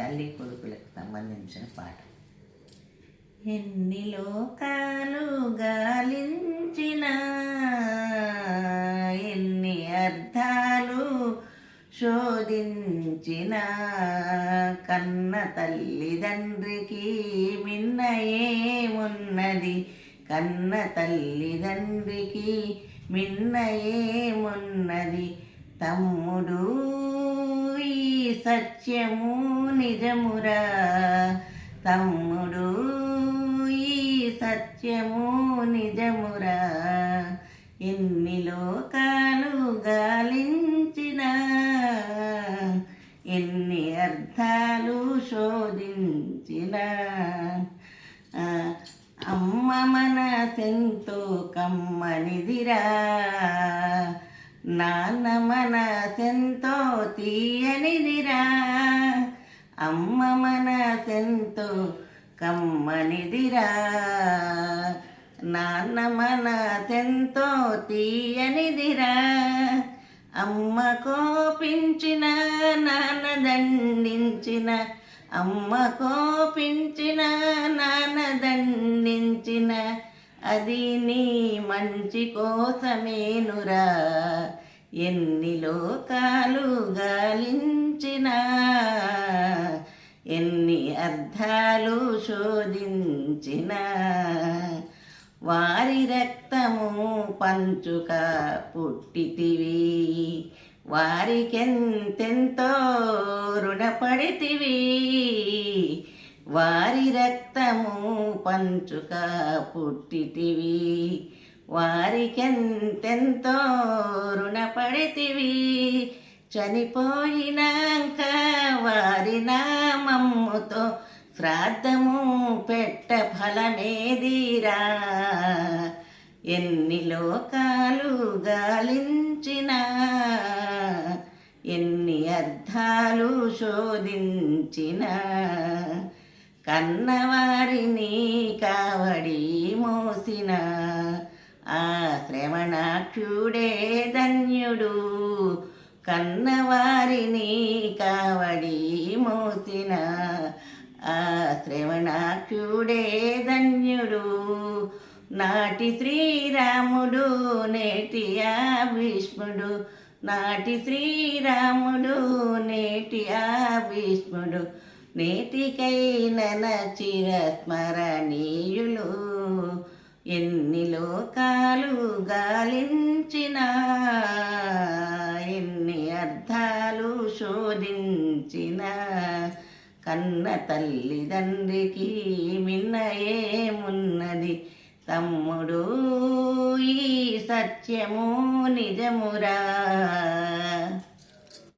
తల్లి కొడుకులకు సంబంధించిన పాట. ఎన్ని లోకాలు గాలించిన ఎన్ని అర్థాలు శోధించిన కన్న తల్లిదండ్రికి మిన్న ఏమున్నది? కన్న తల్లిదండ్రికి మిన్న ఏమున్నది? తమ్ముడు సత్యము నిజమురా. తమ్ముడు ఈ సత్యము నిజమురా. ఎన్ని లోకాలు గాలించిన ఎన్ని అర్థాలు శోధించిన. అమ్మ అమ్మ మనసెంతో కమ్మనిదిరా. నాన్న మనసెంతో తీయనిదిరా అమ్మ మనసెంతో కమ్మనిదిరా నాన్న మనసెంతో తీయనిదిరా అమ్మ కోపించిన నాన్న దండించిన. అమ్మ కోపించిన నాన్న దండించిన. అది నీ మంచి కోసమేనురా. ఎన్ని లోకాలు గాలించిన ఎన్ని అర్థాలు శోధించిన. వారి రక్తము పంచుక పుట్టితివి వారికెంతెంతో రుణపడితివి. వారి రక్తము పంచుక పుట్టితివి వారికెంతెంతో రుణపడితివి? చనిపోయినాక వారి నామమ్ముతో శ్రాద్ధము పెట్ట ఫలమేదిరా? ఎన్ని లోకాలు గాలించిన ఎన్ని అర్థాలు శోధించిన కన్నవారిని కావడి మోసినా. శ్రవణాక్షుడే ధన్యుడు. కన్నవారిని కావడి మోసిన ఆ శ్రవణాక్షుడే ధన్యుడు. నాటి శ్రీరాముడు నేటి ఆ భీష్ముడు నాటి శ్రీరాముడు నేటి ఆ భీష్ముడు నేటికైన చిర ఎన్ని లోకాలు గాలించిన ఎన్ని అర్థాలు శోధించిన కన్న తల్లిదండ్రికి మిన్న ఏమున్నది తమ్ముడు ఈ సత్యము నిజమురా.